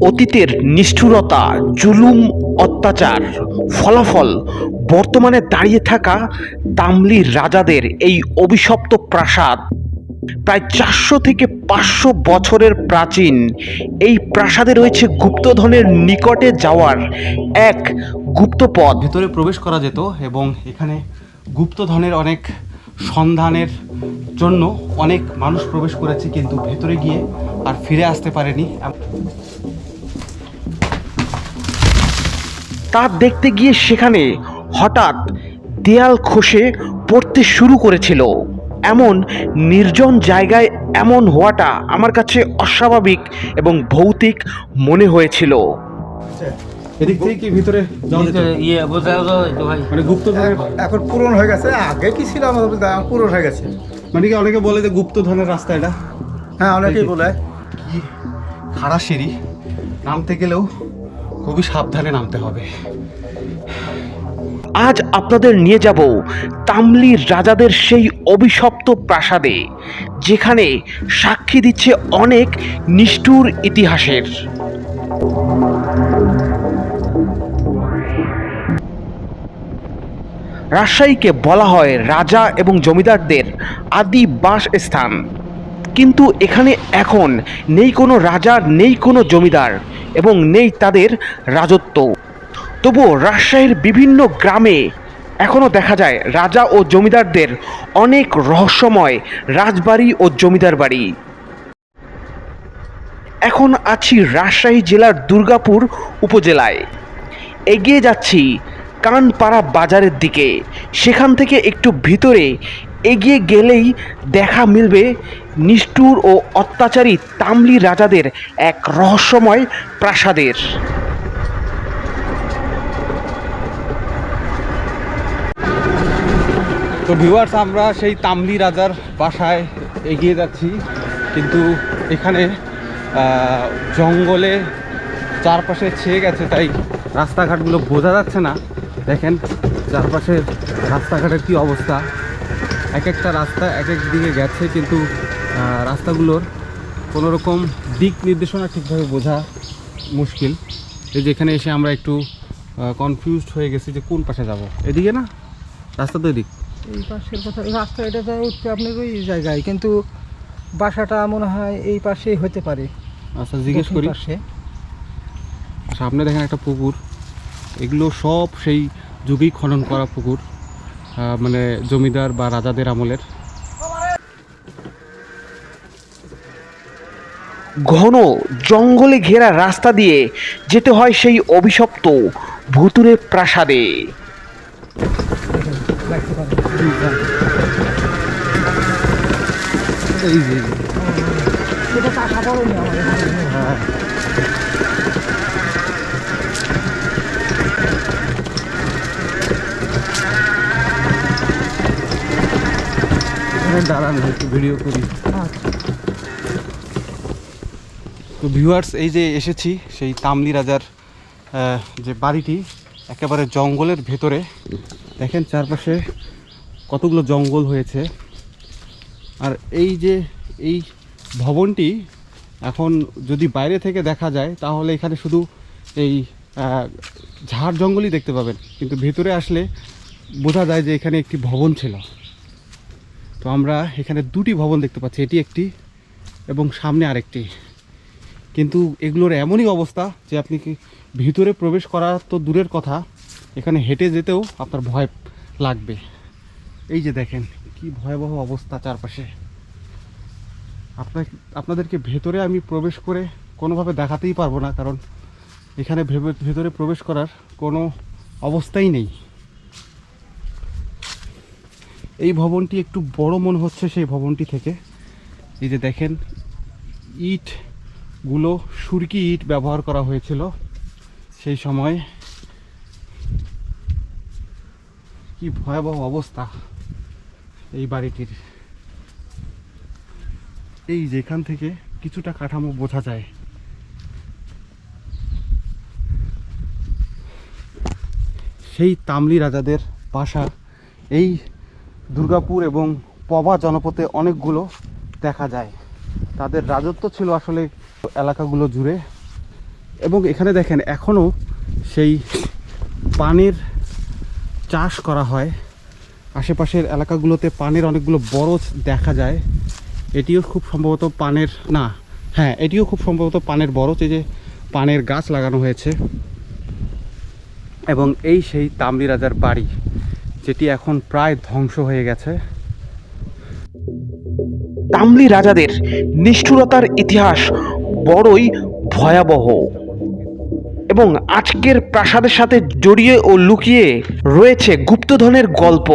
অতীতের নিষ্ঠুরতা, জুলুম, অত্যাচার ফলাফল বর্তমানে দাঁড়িয়ে থাকা তামলি রাজাদের এই অভিশপ্ত প্রাসাদ প্রায় চারশো থেকে পাঁচশো বছরের প্রাচীন। এই প্রাসাদে রয়েছে গুপ্তধনের নিকটে যাওয়ার এক গুপ্তপথ। ভেতরে প্রবেশ করা যেত এবং এখানে গুপ্তধনের অনেক সন্ধানের জন্য অনেক মানুষ প্রবেশ করেছে কিন্তু ভেতরে গিয়ে আর ফিরে আসতে পারেনি। তা দেখতে গিয়ে সেখানে হঠাৎ দেয়াল খসে পড়তে শুরু করেছিল। এমন নির্জন জায়গায় এমন হওয়াটা আমার কাছে অস্বাভাবিক এবং ভৌতিক মনে হয়েছিল। এদিক থেকে কি ভিতরে ইয়ে বোঝা তো ভাই। মানে গুপ্তধনের এখন- এখন পূরণ হয়ে গেছে আগে কি ছিল আমাদের পূরণ হয়ে গেছে। মানে কি অনেকে বলে যে গুপ্তধনের রাস্তা এটা? হ্যাঁ অনেকেই বলে। কি? খাড়া সিঁড়ি নামতে গেলেও খুবই সাবধানে নামতে হবে। আজ আপনাদের নিয়ে যাব তামলি রাজাদের সেই অভিশপ্ত প্রাসাদে যেখানে সাক্ষী দিচ্ছে অনেক নিষ্ঠুর ইতিহাসের। রাজশাহীকে বলা হয় রাজা এবং জমিদারদের আদি বাসস্থান। কিন্তু এখানে এখন নেই কোনো রাজা, নেই কোনো জমিদার এবং নেই তাদের রাজত্ব। তবুও রাজশাহীর বিভিন্ন গ্রামে এখনও দেখা যায় রাজা ও জমিদারদের অনেক রহস্যময় রাজবাড়ি ও জমিদার বাড়ি। এখন আছি রাজশাহী জেলার দুর্গাপুর উপজেলায়। এগিয়ে যাচ্ছি কানপাড়া বাজারের দিকে। সেখান থেকে একটু ভিতরে এগিয়ে গেলেই দেখা মিলবে নিষ্ঠুর ও অত্যাচারী তামলি রাজাদের এক রহস্যময় প্রাসাদের। তো ভিউয়ার্স আমরা সেই তামলি রাজার বাসায় এগিয়ে যাচ্ছি। কিন্তু এখানে জঙ্গলে চারপাশে ছেয়ে গেছে, তাই রাস্তাঘাটগুলো বোঝা যাচ্ছে না। দেখেন চারপাশের রাস্তাঘাটের কি অবস্থা? এক একটা রাস্তা এক এক দিকে গেছে কিন্তু রাস্তাগুলোর কোনো রকম দিক নির্দেশনা ঠিকভাবে বোঝা মুশকিল। এই যে এখানে এসে আমরা একটু কনফিউজড হয়ে গেছি যে কোন পাশে যাব। এদিকে না? রাস্তা তো এদিক। এই পাশের কথা রাস্তা এটা যায় উঠতে আপনার ওই জায়গায় কিন্তু বাসাটা মনে হয় এই পাশেই হতে পারে। আচ্ছা জিজ্ঞেস করি। পাশে। সামনে দেখেন একটা পুকুর। এগুলো সব সেই যুগেই খনন করা পুকুর আহ, মানে জমিদার বা রাজাদের আমলের। ঘন জঙ্গলে ঘেরা রাস্তা দিয়ে যেতে হয় সেই অভিশপ্ত ভুতুরে প্রাসাদে। এই যে এখানে দাঁড়ান একটু ভিডিও করি। তো ভিউয়ার্স এই যে এসেছি, সেই তামলি রাজার যে বাড়িটি, একেবারে জঙ্গলের ভেতরে। দেখেন চারপাশে কতগুলো জঙ্গল হয়েছে। আর এই যে, এই ভবনটি এখন যদি বাইরে থেকে দেখা যায়, তাহলে এখানে শুধু এই ঝাড় জঙ্গলই দেখতে পাবেন। কিন্তু ভেতরে আসলে বোঝা যায় যে এখানে একটি ভবন ছিল। তো আমরা এখানে দুটি ভবন দেখতে পাচ্ছি, এটি একটি এবং সামনে আরেকটি। কিন্তু এগুলোর এমনই অবস্থা যে আপনি কি ভিতরে প্রবেশ করা তো দূরের কথা, এখানে হেঁটে যেতেও আপনার ভয় লাগবে। এই যে দেখেন, কি ভয়াবহ অবস্থা চারপাশে। আপনার আপনাদেরকে ভেতরে আমি প্রবেশ করে কোনোভাবে দেখাতেই পারব না, কারণ এখানে ভেতরে প্রবেশ করার কোনো অবস্থাই নেই। এই ভবনটি একটু বড় মনে হচ্ছে সেই ভবনটি থেকে। এই যে দেখেন ইটগুলো সুরকি ইট ব্যবহার করা হয়েছিল সেই সময়। কি ভয়াবহ অবস্থা এই বাড়িটির। এই যেখান থেকে কিছুটা কাঠামো বোঝা যায়। সেই তামলি রাজাদের বাসা, এই দুর্গাপুর এবং পবা জনপথে অনেকগুলো দেখা যায়। তাদের রাজত্ব ছিল আসলে এলাকাগুলো জুড়ে। এবং এখানে দেখেন এখনও সেই পানের চাষ করা হয়। আশেপাশের এলাকাগুলোতে পানের অনেকগুলো বরজ দেখা যায়। এটিও খুব সম্ভবত পানের, না হ্যাঁ এটিও খুব সম্ভবত পানের বরজ, এই যে পানের গাছ লাগানো হয়েছে। এবং এই সেই তামলি রাজার বাড়ি। যেটি এখন প্রায় ধ্বংস হয়ে গেছে। তামলি রাজাদের নিষ্ঠুরতার ইতিহাস বড়ই ভয়াবহ এবং আজকের প্রাসাদের সাথে জড়িয়ে ও লুকিয়ে রয়েছে গুপ্তধনের গল্প।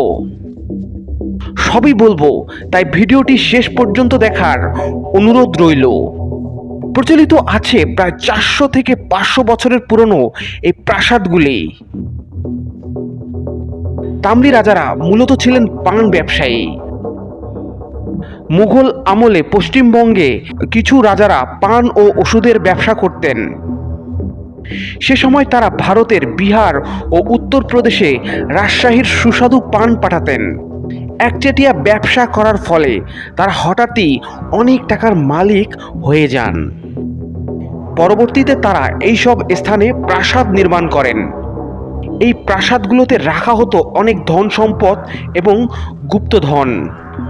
সবই বলব, তাই ভিডিওটি শেষ পর্যন্ত দেখার অনুরোধ রইল। প্রচলিত আছে প্রায় চারশো থেকে পাঁচশো বছরের পুরনো এই প্রাসাদগুলি। তামলি রাজারা মূলত ছিলেন পান ব্যবসায়ী। মুঘল আমলে পশ্চিমবঙ্গে কিছু রাজারা পান ও ওষুধের ব্যবসা করতেন। সে সময় তারা ভারতের বিহার ও উত্তরপ্রদেশে রাজশাহীর সুস্বাদু পান পাঠাতেন। একচেটিয়া ব্যবসা করার ফলে তারা হঠাৎই অনেক টাকার মালিক হয়ে যান। পরবর্তীতে তারা এইসব স্থানে প্রাসাদ নির্মাণ করেন। এই প্রাসাদগুলোতে রাখা হতো অনেক ধন সম্পদ এবং গুপ্তধন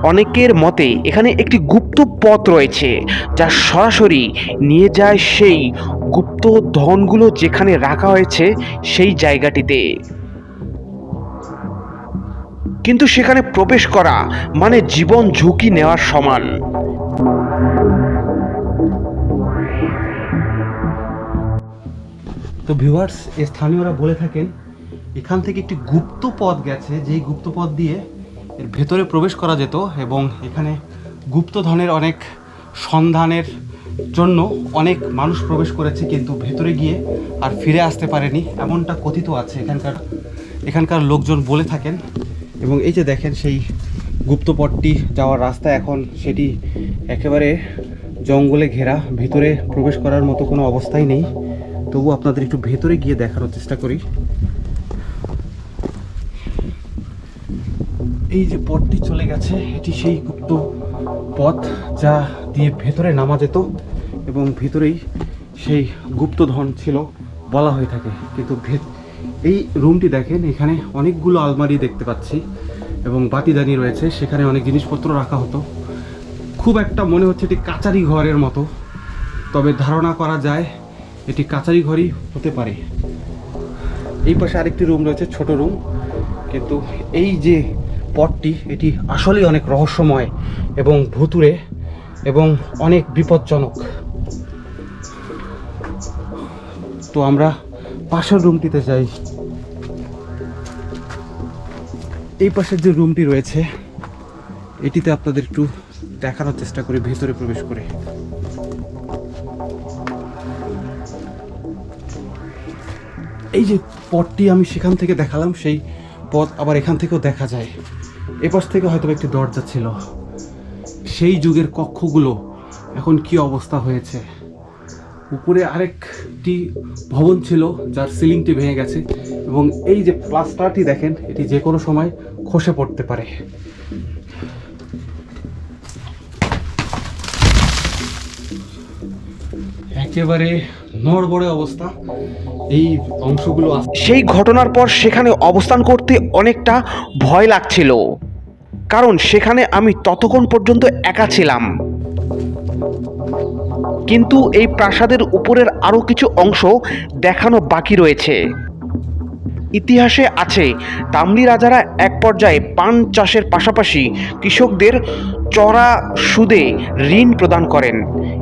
অনেকের মতে এখানে একটি গুপ্ত পথ রয়েছে যা সরাসরি নিয়ে যায় সেই গুপ্ত ধনগুলো যেখানে রাখা হয়েছে সেই জায়গাটিতে। কিন্তু সেখানে প্রবেশ করা মানে জীবন ঝুঁকি নেওয়ার সমান। তো ভিউয়ার্স স্থানীয়রা বলে থাকেন এখান থেকে একটি গুপ্ত পথ গেছে, যেই গুপ্ত পথ দিয়ে এর ভেতরে প্রবেশ করা যেত এবং এখানে গুপ্তধনের অনেক সন্ধানের জন্য অনেক মানুষ প্রবেশ করেছে, কিন্তু ভেতরে গিয়ে আর ফিরে আসতে পারেনি। এমনটা কথিত আছে, এখানকার এখানকার লোকজন বলে থাকেন। এবং এই যে দেখেন, সেই গুপ্তপথটি যাওয়ার রাস্তা এখন সেটি একেবারে জঙ্গলে ঘেরা, ভেতরে প্রবেশ করার মতো কোনো অবস্থাই নেই। তবু আপনাদের একটু ভেতরে গিয়ে দেখানোর চেষ্টা করি। এই যে পথটি চলে গেছে, এটি সেই গুপ্ত পথ যা দিয়ে ভেতরে নামা যেত এবং ভেতরেই সেই গুপ্তধন ছিল বলা হয়ে থাকে। কিন্তু এই রুমটি দেখেন, এখানে অনেকগুলো আলমারি দেখতে পাচ্ছি এবং বাতিদানি রয়েছে, সেখানে অনেক জিনিসপত্র রাখা হতো। খুব একটা মনে হচ্ছে এটি কাচারি ঘরের মতো, তবে ধারণা করা যায় এটি কাচারি ঘরই হতে পারে। এই পাশে আরেকটি রুম রয়েছে, ছোট রুম। কিন্তু এই যে পথটি, এটি আসলেই অনেক রহস্যময় এবং ভুতুরে এবং অনেক বিপজ্জনক। তো আমরা পাশের রুমটিতে যাই। এই পাশের যে রুমটি রয়েছে, এটিতে আপনাদের একটু দেখানোর চেষ্টা করি, ভেতরে প্রবেশ করে। এই যে পথটি আমি সেখান থেকে দেখালাম, সেই পথ আবার এখান থেকেও দেখা যায়। এপাশ থেকে হয়তো একটি দরজা ছিল। সেই যুগের কক্ষগুলো এখন কি অবস্থা হয়েছে? উপরে আরেকটি ভবন ছিল, যার সিলিংটি ভেঙে গেছে এবং এই যে প্লাস্টারটি দেখেন, এটি যে কোনো সময় খসে পড়তে পারে। একেবারে নড়বড়ে অবস্থা। এই অংশগুলো সেই ঘটনার পর সেখানে অবস্থান করতে অনেকটা ভয় লাগছিল। কারণ সেখানে আমি ততক্ষণ পর্যন্ত একা ছিলাম। কিন্তু এই প্রাসাদের উপরের আরও কিছু অংশ দেখানো বাকি রয়েছে। ইতিহাসে আছে। তামলি রাজারা এক পর্যায়ে পান চাষের পাশাপাশি কৃষকদের চড়া সুদে ঋণ প্রদান করেন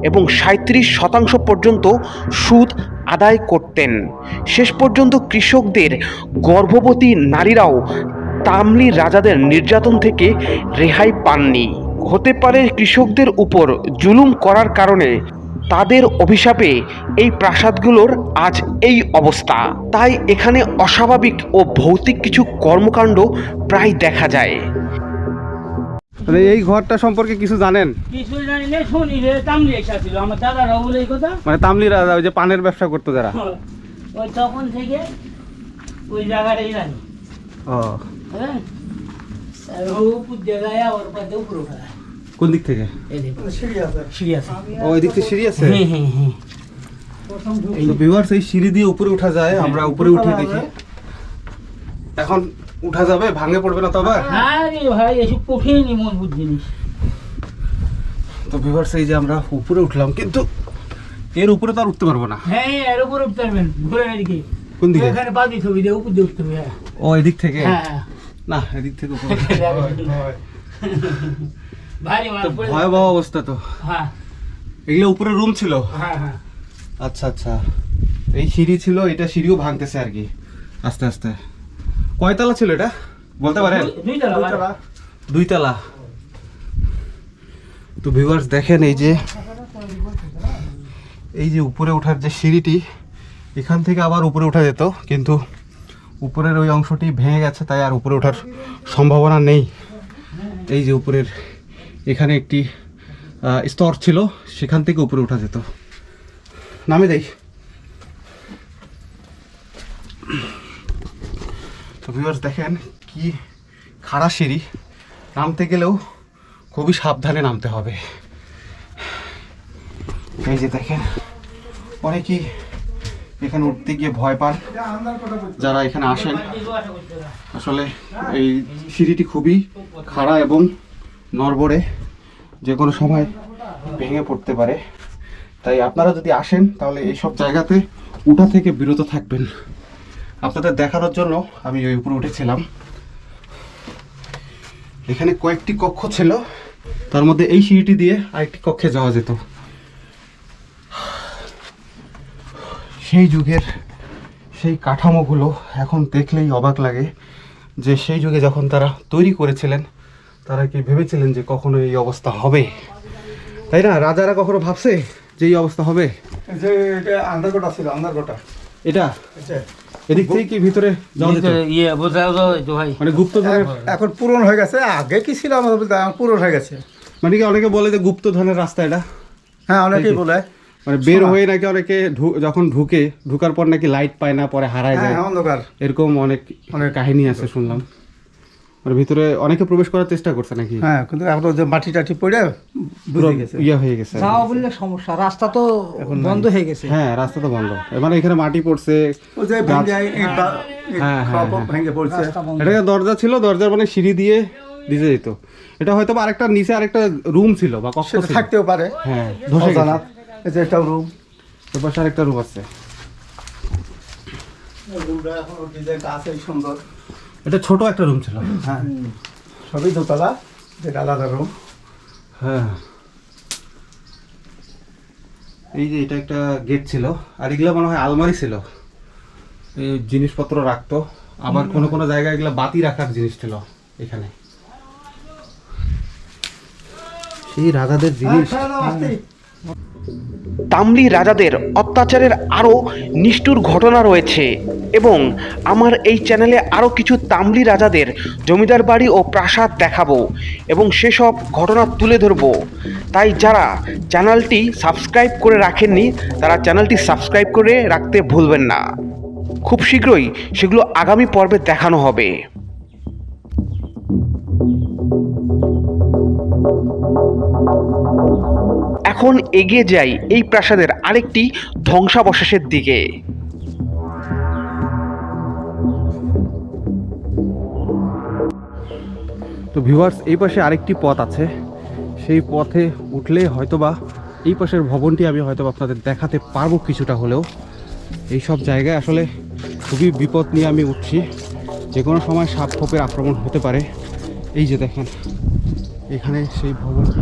এবং সাঁত্রিশ শতাংশ পর্যন্ত সুদ আদায় করতেন। শেষ পর্যন্ত কৃষকদের গর্ভবতী নারীরাও তামলি রাজাদের নির্যাতন থেকে রেহাই পাননি। হতে পারে কৃষকদের উপর জুলুম করার কারণে তাদের অভিশাপে এই প্রাসাদগুলোর আজ এই অবস্থা। তাই এখানে অস্বাভাবিক ও ভৌতিক কিছু কর্মকাণ্ড প্রায় দেখা যায়। মানে এই ঘরটা সম্পর্কে কিছু জানেন? কিছুই জানি না শুনি যে তামলি একটা ছিল আমার দাদারাও বলে এই কথা? মানে তামলি রাজা ওই যে পানের ব্যবসা করতো যারা। ওই তখন থেকে ওই জায়গাটাই জানি। ও। হ্যাঁ? আর ও উপর জায়গায় আবার পাতে উপরে উঠা কোন দিক থেকে? সিঁড়ি আছে। ও এদিক থেকে সিঁড়ি আছে? হ্যাঁ হ্যাঁ হ্যাঁ। তো ভিউয়ার্স এই সিঁড়ি দিয়ে উপরে উঠা যায় আমরা উপরে উঠে দেখি। এখন উঠা যাবে ভাঙে পড়বে না তো আবার? আরে ভাই এসব কঠিনই মজবুত জিনিস। তো ভিউয়ার্স এই যে আমরা উপরে উঠলাম কিন্তু এর উপরে তো আর উঠতে পারব না। হ্যাঁ এর উপরে উঠতে পারবেন ঘুরে এদিকে। কোন দিকে? এখানে বাদি ছবি দিয়ে উপর দিয়ে উঠতে হবে হ্যাঁ। ও এদিক থেকে? হ্যাঁ। না এদিক থেকে উপরে তো ভয়াবহ অবস্থা তো। হ্যাঁ। এগুলো উপরে রুম ছিল। হ্যাঁ হ্যাঁ। আচ্ছা আচ্ছা। এই সিঁড়ি ছিল এটা সিঁড়িও ভাঙতেছে আর কি। আস্তে আস্তে। কয়তলা ছিল এটা? বলতে পারেন? দুইতলা তো ভিউয়ার্স দেখেন এই যে এই যে উপরে ওঠার যে সিঁড়িটি এখান থেকে আবার উপরে ওঠা যেত কিন্তু উপরের ওই অংশটি ভেঙে গেছে তাই আর উপরে ওঠার সম্ভাবনা নেই। এই যে উপরের এখানে একটি স্তর ছিল, সেখান থেকে উপরে ওঠা যেত। নামে দেই। তো ভিউয়ার্স দেখেন কি খাড়া সিঁড়ি। নামতে গেলেও খুবই সাবধানে নামতে হবে। এই যে দেখেন, অনেকেই এখানে উঠতে গিয়ে ভয় পান। যারা এখানে আসেন, আসলে এই সিঁড়িটি খুবই খাড়া এবং নড়বড়ে যে কোনো সময় ভেঙে পড়তে পারে। তাই আপনারা যদি আসেন, তাহলে এইসব জায়গাতে উঠা থেকে বিরত থাকবেন। আপনাদের দেখানোর জন্য আমি ওই উপরে উঠেছিলাম। এখানে কয়েকটি কক্ষ ছিল, তার মধ্যে এই সিঁড়িটি দিয়ে আরেকটি কক্ষে যাওয়া যেত। সেই যুগের সেই কাঠামোগুলো এখন দেখলেই অবাক লাগে যে সেই যুগে যখন তারা তৈরি করেছিলেন তারা কি ভেবেছিলেন যে কখনো এই অবস্থা হবে? তাই না? রাজারা কখনো ভাবছে যে এই অবস্থা হবে? যে এটা আন্ডারগোটা ছিল আন্ডারগোটা এটা? এদিক থেকে কি ভিতরে ইয়ে বোঝা ভাই। মানে গুপ্তধনের এখন পূরণ হয়ে গেছে আগে কি ছিল আমাদের বলতে পূরণ হয়ে গেছে। মানে কি অনেকে বলে যে গুপ্তধনের রাস্তা এটা? হ্যাঁ অনেকেই বলে। মানে বের হয়ে নাকি অনেকে ঢু- যখন ঢুকে ঢুকার পর নাকি লাইট পায় না পরে হারায় হ্যাঁ যায়। অন্ধকার। এরকম অনেক অনেক কাহিনী আছে শুনলাম। মানে ভিতরে অনেকে প্রবেশ করার চেষ্টা করছে নাকি? হ্যাঁ কিন্তু এখন যে মাটি টাটি পড়ে পুরো বুঝে গেছে। ইয়ে হয়ে গেছে যাওয়া বললে সমস্যা রাস্তা তো বন্ধ হয়ে গেছে। হ্যাঁ রাস্তা তো বন্ধ। মানে এখানে মাটি পড়ছে ওই যে ভেঙে হ্যাঁ, হ্যাঁ, হ্যাঁ। ভেঙে পড়ছে। রাস্তা এটা দরজা ছিল দরজার মানে সিঁড়ি দিয়ে দিতে যেত। এটা হয়তো বা আরেকটা নিচে আরেকটা রুম ছিল বা কক্ষ ছিল। থাকতেও পারে। হ্যাঁ ধসে গেছে। এই যে একটা রুম। এর আরেকটা রুম আছে। রুমটা এখন ডিজাইনটা আছে সুন্দর। এটা ছোট একটা রুম ছিল। হ্যাঁ। সবই দোতলা যেটা আলাদা রুম হ্যাঁ। এই যে এটা একটা গেট ছিল আর এগুলো মনে হয় আলমারি ছিল। এই জিনিসপত্র রাখতো। আবার কোনো কোনো জায়গায় এগুলো বাতি রাখার জিনিস ছিল এখানে। সেই রাজাদের জিনিস। তামলি রাজাদের অত্যাচারের আরও নিষ্ঠুর ঘটনা রয়েছে এবং আমার এই চ্যানেলে আরও কিছু তামলি রাজাদের জমিদার বাড়ি ও প্রাসাদ দেখাবো এবং সেসব ঘটনা তুলে ধরবো। তাই যারা চ্যানেলটি সাবস্ক্রাইব করে রাখেননি, তারা চ্যানেলটি সাবস্ক্রাইব করে রাখতে ভুলবেন না। খুব শীঘ্রই সেগুলো আগামী পর্বে দেখানো হবে। এখন এগিয়ে যাই, এই প্রাসাদের আরেকটি ধ্বংসাবশেষের দিকে। তো ভিউয়ার্স এই পাশে আরেকটি পথ আছে। সেই পথে উঠলে হয়তোবা এই পাশের ভবনটি আমি হয়তো আপনাদের দেখাতে পারব কিছুটা হলেও। এই সব জায়গায় আসলে খুবই বিপদ নিয়ে আমি উঠছি। যে কোনো সময় সাপ খোপের আক্রমণ হতে পারে। এই যে দেখেন, এখানে সেই ভবনটি।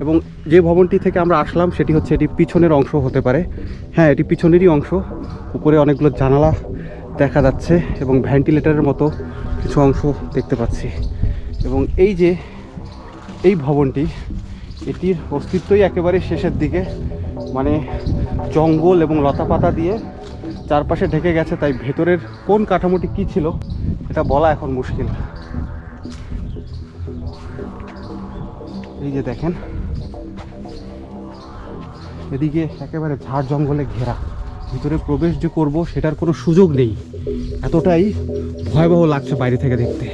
এবং যে ভবনটি থেকে আমরা আসলাম, সেটি হচ্ছে এটি পিছনের অংশ হতে পারে। হ্যাঁ এটি পিছনেরই অংশ। উপরে অনেকগুলো জানালা দেখা যাচ্ছে এবং ভেন্টিলেটরের মতো কিছু অংশ দেখতে পাচ্ছি। এবং এই যে, এই ভবনটি, এটির অস্তিত্বই একেবারে শেষের দিকে। মানে জঙ্গল এবং লতাপাতা দিয়ে চারপাশে ঢেকে গেছে, তাই ভেতরের কোন কাঠামোটি কী ছিল, এটা বলা এখন মুশকিল। এই যে দেখেন এদিকে একেবারে ঝাড় জঙ্গলে ঘেরা। ভিতরে প্রবেশ যে করব সেটার কোনো সুযোগ নেই। এতটাই ভয়াবহ লাগছে বাইরে থেকে দেখতে।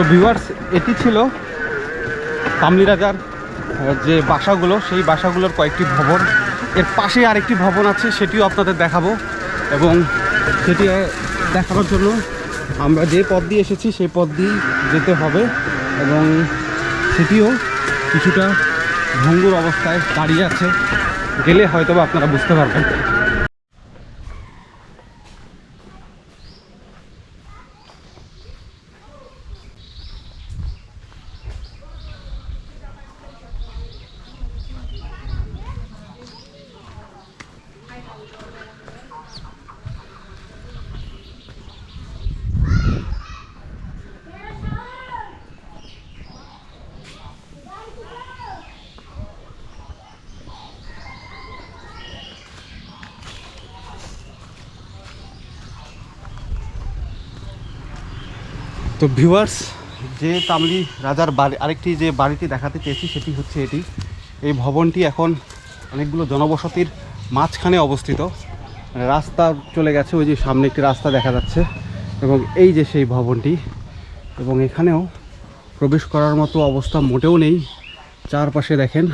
তো ভিউয়ার্স এটি ছিল তামলি রাজার যে বাসাগুলো, সেই বাসাগুলোর কয়েকটি ভবন। এর পাশে আরেকটি ভবন আছে, সেটিও আপনাদের দেখাবো। এবং সেটি দেখানোর জন্য আমরা যে পথ দিয়ে এসেছি, সেই পথ দিয়েই যেতে হবে। এবং সেটিও কিছুটা ভঙ্গুর অবস্থায় দাঁড়িয়ে আছে। গেলে হয়তো আপনারা বুঝতে পারবেন। তো ভিউয়ার্স যে তামলি রাজার বাড়ি, আরেকটি যে বাড়িটি দেখাতে চেয়েছি সেটি হচ্ছে এটি। এই ভবনটি এখন অনেকগুলো জনবসতির মাঝখানে অবস্থিত। রাস্তা চলে গেছে, ওই যে সামনে একটি রাস্তা দেখা যাচ্ছে এবং এই যে সেই ভবনটি এবং এখানেও প্রবেশ করার মতো অবস্থা মোটেও নেই। চারপাশে দেখেন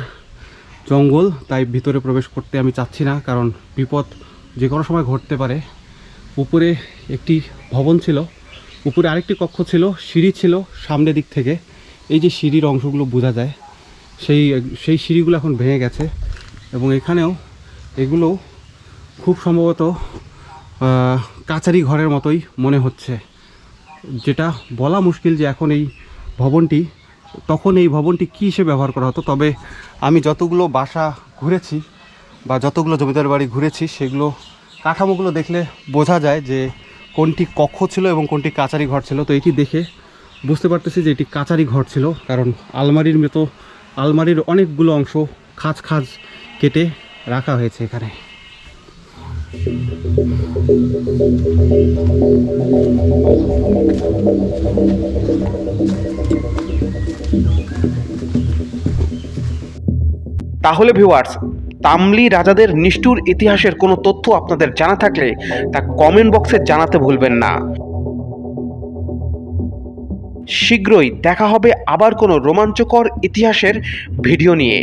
জঙ্গল, তাই ভিতরে প্রবেশ করতে আমি চাচ্ছি না, কারণ বিপদ যে কোনো সময় ঘটতে পারে। উপরে একটি ভবন ছিল উপরে আরেকটি কক্ষ ছিল, সিঁড়ি ছিল সামনের দিক থেকে। এই যে সিঁড়ির অংশগুলো বোঝা যায়, সেই সেই সিঁড়িগুলো এখন ভেঙে গেছে এবং এখানেও এগুলো খুব সম্ভবত কাচারি ঘরের মতোই মনে হচ্ছে। যেটা বলা মুশকিল যে এখন এই ভবনটি, তখন এই ভবনটি কী হিসেবে ব্যবহার করা হতো, তবে আমি যতগুলো বাসা ঘুরেছি বা যতগুলো জমিদার বাড়ি ঘুরেছি, সেগুলো কাঠামোগুলো দেখলে বোঝা যায় যে কোনটি কক্ষ ছিল এবং কোনটি কাচারি ঘর ছিল? তো এটি দেখে বুঝতে পারতেছি যে এটি কাচারি ঘর ছিল, কারণ আলমারির মতো, আলমারির অনেকগুলো অংশ খাজ খাঁজ কেটে রাখা হয়েছে এখানে। তাহলে ভিউয়ার্স তামলি রাজাদের নিষ্ঠুর ইতিহাসের কোনো তথ্য আপনাদের জানা থাকলে তা কমেন্ট বক্সে জানাতে ভুলবেন না। শীঘ্রই দেখা হবে আবার কোনো রোমাঞ্চকর ইতিহাসের ভিডিও নিয়ে।